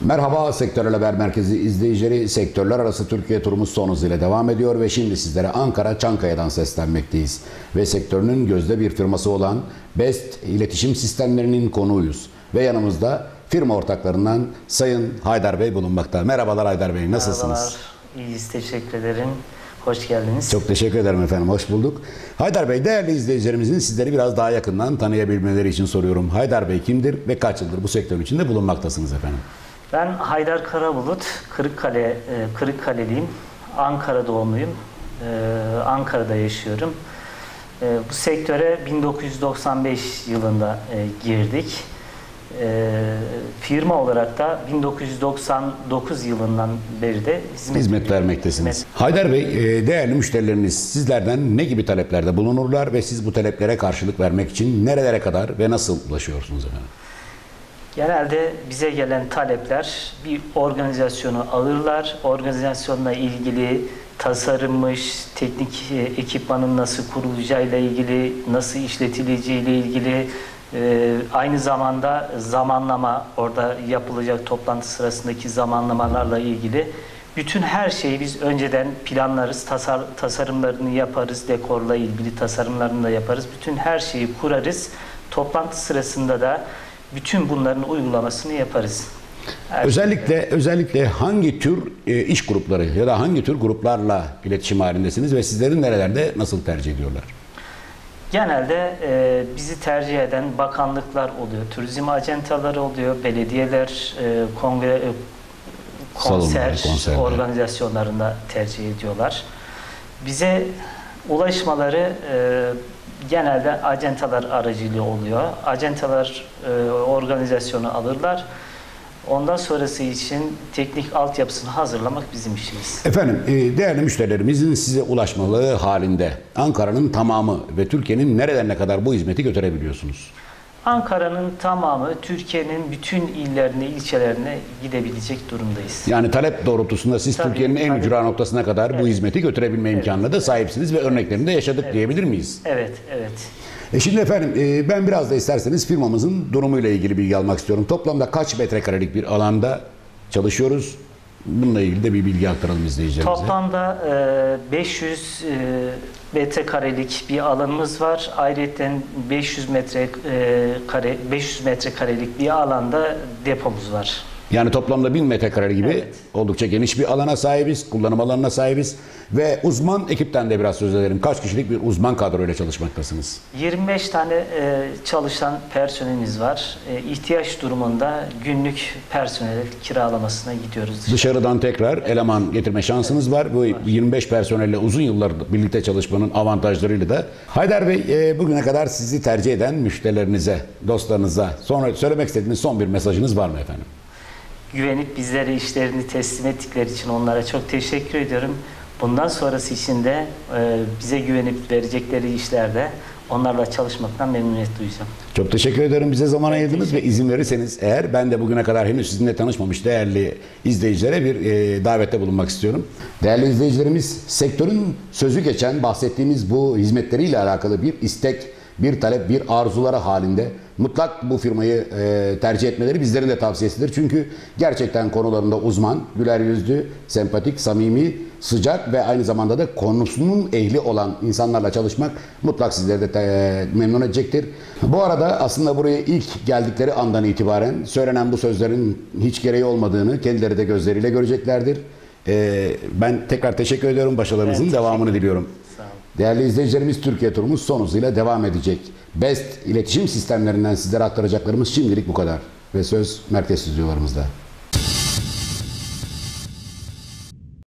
Merhaba Sektörel Haber Merkezi izleyicileri. Sektörler arası Türkiye turumuz son hızıyla devam ediyor ve şimdi sizlere Ankara Çankaya'dan seslenmekteyiz. Ve sektörünün gözde bir firması olan Best İletişim Sistemlerinin konuğuyuz. Ve yanımızda firma ortaklarından Sayın Haydar Bey bulunmakta. Merhabalar Haydar Bey, nasılsınız? Merhabalar, iyiyiz, teşekkür ederim. Hoş geldiniz. Çok teşekkür ederim efendim, hoş bulduk. Haydar Bey, değerli izleyicilerimizin sizleri biraz daha yakından tanıyabilmeleri için soruyorum. Haydar Bey kimdir ve kaç yıldır bu sektörün içinde bulunmaktasınız efendim? Ben Haydar Karabulut, Kırıkkale, e, Kırıkkaleliyim. Ankara doğumluyum. E, Ankara'da yaşıyorum. E, Bu sektöre 1995 yılında girdik. Firma olarak da 1999 yılından beri de hizmet, hizmet vermektesiniz. Hizmet- Haydar Bey, değerli müşterileriniz sizlerden ne gibi taleplerde bulunurlar ve siz bu taleplere karşılık vermek için nerelere kadar ve nasıl ulaşıyorsunuz efendim? Genelde bize gelen talepler bir organizasyonu alırlar. Organizasyonla ilgili tasarımmış, teknik e, ekipmanın nasıl kurulacağıyla ilgili, nasıl işletileceğiyle ilgili, e, aynı zamanda zamanlama, orada yapılacak toplantı sırasındaki zamanlamalarla ilgili bütün her şeyi biz önceden planlarız, tasar, tasarımlarını yaparız, dekorla ilgili tasarımlarını da yaparız. Bütün her şeyi kurarız. Toplantı sırasında da bütün bunların uygulamasını yaparız. Her Özellikle özellikle hangi tür e, iş grupları ya da hangi tür gruplarla iletişim halindesiniz ve sizlerin nerelerde nasıl tercih ediyorlar? Genelde e, bizi tercih eden bakanlıklar oluyor, turizm acentaları oluyor, belediyeler, e, kongre, e, konser, Salonlar, konserler. organizasyonlarında tercih ediyorlar. Bize ulaşmaları e, genelde acentalar aracılığıyla oluyor. Acentalar e, organizasyonu alırlar. Ondan sonrası için teknik altyapısını hazırlamak bizim işimiz. Efendim, e, değerli müşterilerimizin size ulaşmaları halinde Ankara'nın tamamı ve Türkiye'nin nerelerine kadar bu hizmeti götürebiliyorsunuz? Ankara'nın tamamı Türkiye'nin bütün illerine, ilçelerine gidebilecek durumdayız. Yani talep doğrultusunda siz Tabii, Türkiye'nin en ücra noktasına kadar bu Evet. hizmeti götürebilme imkanına da sahipsiniz ve örneklerini de yaşadık diyebilir miyiz? Evet, evet. E şimdi efendim e, ben biraz da isterseniz firmamızın durumuyla ilgili bilgi almak istiyorum. Toplamda kaç metrekarelik bir alanda çalışıyoruz? Bununla ilgili de bir bilgi aktaralım izleyicilerimize. Toplamda e, 500 e, metrekarelik bir alanımız var. Ayrıca 500 metre e, kare 500 metrekarelik bir alanda depomuz var. Yani toplamda 1000 metrekare gibi Evet. oldukça geniş bir alana sahibiz, kullanım alanına sahibiz. Ve uzman ekipten de biraz söz edelim. Kaç kişilik bir uzman kadroyla çalışmaktasınız? 25 tane e, çalışan personelimiz var. E, ihtiyaç durumunda günlük personel kiralamasına gidiyoruz. Dışarıdan tekrar eleman getirme şansınız var. Bu 25 personelle uzun yıllar birlikte çalışmanın avantajlarıyla da. Haydar Bey e, bugüne kadar sizi tercih eden müşterilerinize, dostlarınıza sonra söylemek istediğiniz son bir mesajınız var mı efendim? Güvenip bizlere işlerini teslim ettikleri için onlara çok teşekkür ediyorum. Bundan sonrası için de e, bize güvenip verecekleri işlerde onlarla çalışmaktan memnuniyet duyacağım. Çok teşekkür ederim bize zaman ayırdınız ve izin verirseniz eğer ben de bugüne kadar henüz sizinle tanışmamış değerli izleyicilere bir e, davette bulunmak istiyorum. Değerli izleyicilerimiz sektörün sözü geçen bahsettiğimiz bu hizmetleriyle alakalı bir istek, bir talep, bir arzuları halinde mutlak bu firmayı e, tercih etmeleri bizlerin de tavsiyesidir. Çünkü gerçekten konularında uzman, güler yüzlü, sempatik, samimi, sıcak ve aynı zamanda da konusunun ehli olan insanlarla çalışmak mutlak sizleri de te- memnun edecektir. Bu arada aslında buraya ilk geldikleri andan itibaren söylenen bu sözlerin hiç gereği olmadığını kendileri de gözleriyle göreceklerdir. E, ben tekrar teşekkür ediyorum. Başarılarınızın Evet, devamını diliyorum. Sağ. Değerli izleyicilerimiz Türkiye turumuz son hızıyla devam edecek. Best iletişim sistemlerinden sizlere aktaracaklarımız şimdilik bu kadar. Ve söz merkez stüdyolarımızda.